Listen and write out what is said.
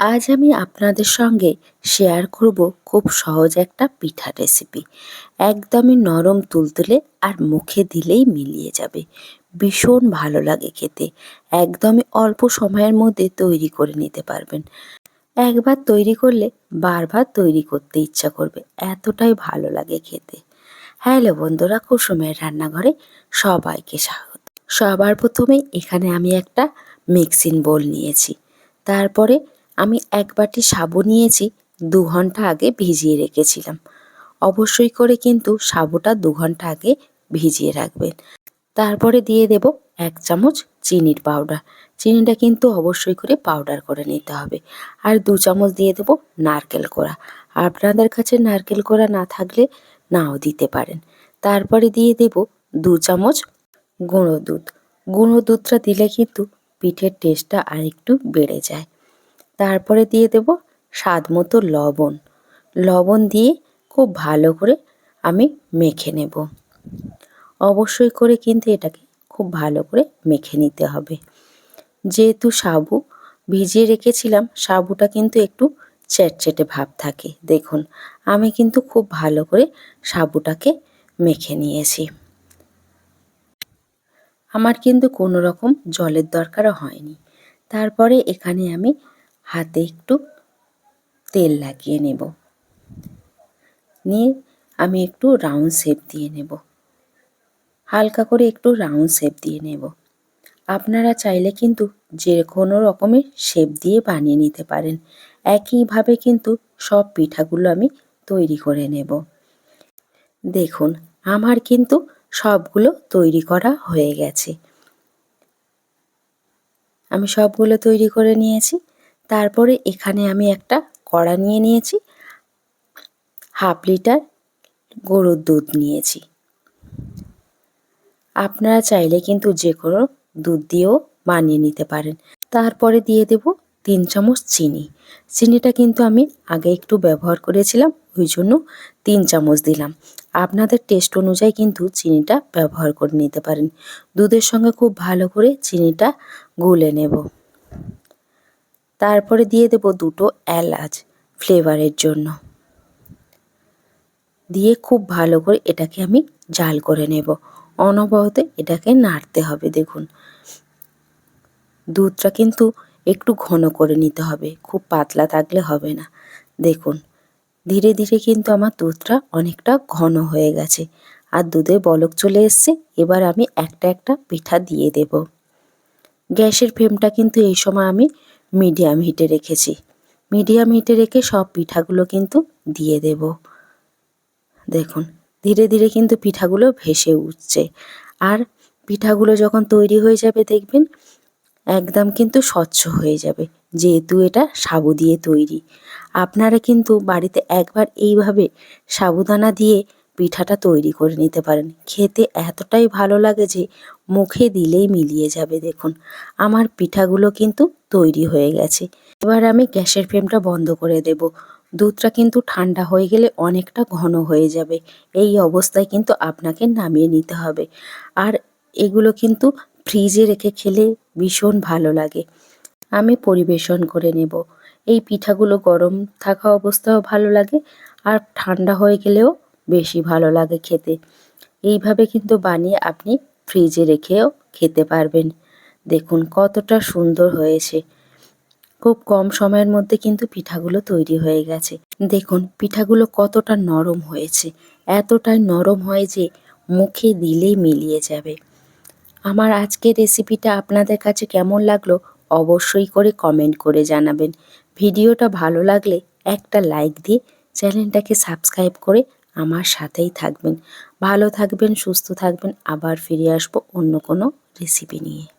আজ আমি আপনাদের সঙ্গে শেয়ার করব খুব সহজ একটা পিঠা রেসিপি একদমই নরম তুলতুলে আর মুখে দিলেই মিলিয়ে যাবে। ভীষণ ভালো লাগে খেতে। একদমই অল্প সময়ের মধ্যে তৈরি করে নিতে পারবেন। একবার তৈরি করলে বারবার তৈরি করতে ইচ্ছা করবে। এতটাই ভালো লাগে খেতে। হ্যালো বন্ধুরা, কুসুমের রান্নাঘরে সবাইকে স্বাগত। সবার প্রথমে এখানে আমি একটা মিক্সিং বোল নিয়েছি। তারপরে আমি এক বাটি সাবু নিয়েছি, দু ঘণ্টা আগে ভিজিয়ে রেখেছিলাম। অবশ্যই করে কিন্তু সাবুটা দু ঘণ্টা আগে ভিজিয়ে রাখবেন। তারপরে দিয়ে দেব এক চামচ চিনির পাউডার। চিনিটা কিন্তু অবশ্যই করে পাউডার করে নিতে হবে। আর দু চামচ দিয়ে দেব নারকেল কোড়া। আপনাদের কাছে নারকেল কোড়া না থাকলে নাও দিতে পারেন। তারপরে দিয়ে দেব দু চামচ গুঁড়ো দুধ। গুঁড়ো দুধটা দিলে কিন্তু পিঠের টেস্টটা আরেকটু বেড়ে যায়। তারপরে দিয়ে দেব স্বাদ মতো লবণ। লবণ দিয়ে খুব ভালো করে আমি মেখে নেব। অবশ্যই করে কিন্তু এটাকে খুব ভালো করে মেখে নিতে হবে। যেহেতু সাবু ভিজিয়ে রেখেছিলাম, সাবুটা কিন্তু একটু চ্যাটচেটে ভাব থাকে। দেখুন, আমি কিন্তু খুব ভালো করে সাবুটাকে মেখে নিয়েছি। আমার কিন্তু কোনো রকম জলের দরকারও হয়নি। তারপরে এখানে আমি হাতে একটু তেল লাগিয়ে নেব। নিয়ে আমি একটু রাউন্ড শেপ দিয়ে নেব। হালকা করে একটু রাউন্ড শেপ দিয়ে নেব। আপনারা চাইলে কিন্তু যে কোনো রকমের শেপ দিয়ে বানিয়ে নিতে পারেন। একইভাবে কিন্তু সব পিঠাগুলো আমি তৈরি করে নেব। দেখুন, আমার কিন্তু সবগুলো তৈরি করা হয়ে গেছে। আমি সবগুলো তৈরি করে নিয়েছি। তারপরে এখানে আমি একটা কড়া নিয়ে নিয়েছি, হাফ লিটার গরুর দুধ নিয়েছি। আপনারা চাইলে কিন্তু যে কোনো দুধ দিয়েও বানিয়ে নিতে পারেন। তারপরে দিয়ে দেব তিন চামচ চিনি। চিনিটা কিন্তু আমি আগে একটু ব্যবহার করেছিলাম, ওই জন্য তিন চামচ দিলাম। আপনাদের টেস্ট অনুযায়ী কিন্তু চিনিটা ব্যবহার করে নিতে পারেন। দুধের সঙ্গে খুব ভালো করে চিনিটা গুলে নেব। তারপরে দিয়ে দেব দুটো এলাচ ফ্লেভারের জন্য। দিয়ে খুব ভালো করে এটাকে আমি জাল করে নেব। অনবরত এটাকে নাড়তে হবে, দেখুন। দুধটা কিন্তু একটু ঘন করে নিতে হবে, খুব পাতলা থাকলে হবে না। দেখুন, ধীরে ধীরে কিন্তু আমার দুধটা অনেকটা ঘন হয়ে গেছে। আর দুধে বলক চলে এসছে, এবার আমি একটা একটা পিঠা দিয়ে দেব। গ্যাসের ফ্লেমটা কিন্তু এই সময় আমি মিডিয়াম হিটে রেখেছি। মিডিয়াম হিটে রেখে সব পিঠাগুলো কিন্তু দিয়ে দেব। দেখুন, ধীরে ধীরে কিন্তু পিঠাগুলো ভেসে উঠছে। আর পিঠাগুলো যখন তৈরি হয়ে যাবে, দেখবেন একদম কিন্তু স্বচ্ছ হয়ে যাবে, যেহেতু এটা সাবু দিয়ে তৈরি। আপনারা কিন্তু বাড়িতে একবার এইভাবে সাবুদানা দিয়ে পিঠাটা তৈরি করে নিতে পারেন। খেতে এতটাই ভালো লাগে যে মুখে দিলেই মিলিয়ে যাবে, দেখুন। আমার পিঠাগুলো কিন্তু তৈরি হয়ে গেছে। এবার আমি গ্যাসের ফ্লেমটা বন্ধ করে দেব। দুধটা কিন্তু ঠান্ডা হয়ে গেলে অনেকটা ঘন হয়ে যাবে। এই অবস্থায় কিন্তু আপনাকে নামিয়ে নিতে হবে। আর এগুলো কিন্তু ফ্রিজে রেখে খেলে ভীষণ ভালো লাগে। আমি পরিবেশন করে নেব। এই পিঠাগুলো গরম থাকা অবস্থাও ভালো লাগে আর ঠান্ডা হয়ে গেলেও বেশি ভালো লাগে খেতে। এইভাবে কিন্তু বানিয়ে আপনি ফ্রিজে রেখেও খেতে পারবেন। দেখুন কতটা সুন্দর হয়েছে। খুব কম সময়ের মধ্যে কিন্তু পিঠাগুলো তৈরি হয়ে গেছে। দেখুন পিঠাগুলো কতটা নরম হয়েছে। এতটাই নরম হয় যে মুখে দিলেই মিলিয়ে যাবে। আমার আজকের রেসিপিটা আপনাদের কাছে কেমন লাগল অবশ্যই করে কমেন্ট করে জানাবেন। ভিডিওটা ভালো লাগলে একটা লাইক দিয়ে চ্যানেলটাকে সাবস্ক্রাইব করে আমার সাথেই থাকবেন। ভালো থাকবেন সুস্থ থাকবেন। আবার ফিরে আসব অন্য কোনো রেসিপি নিয়ে।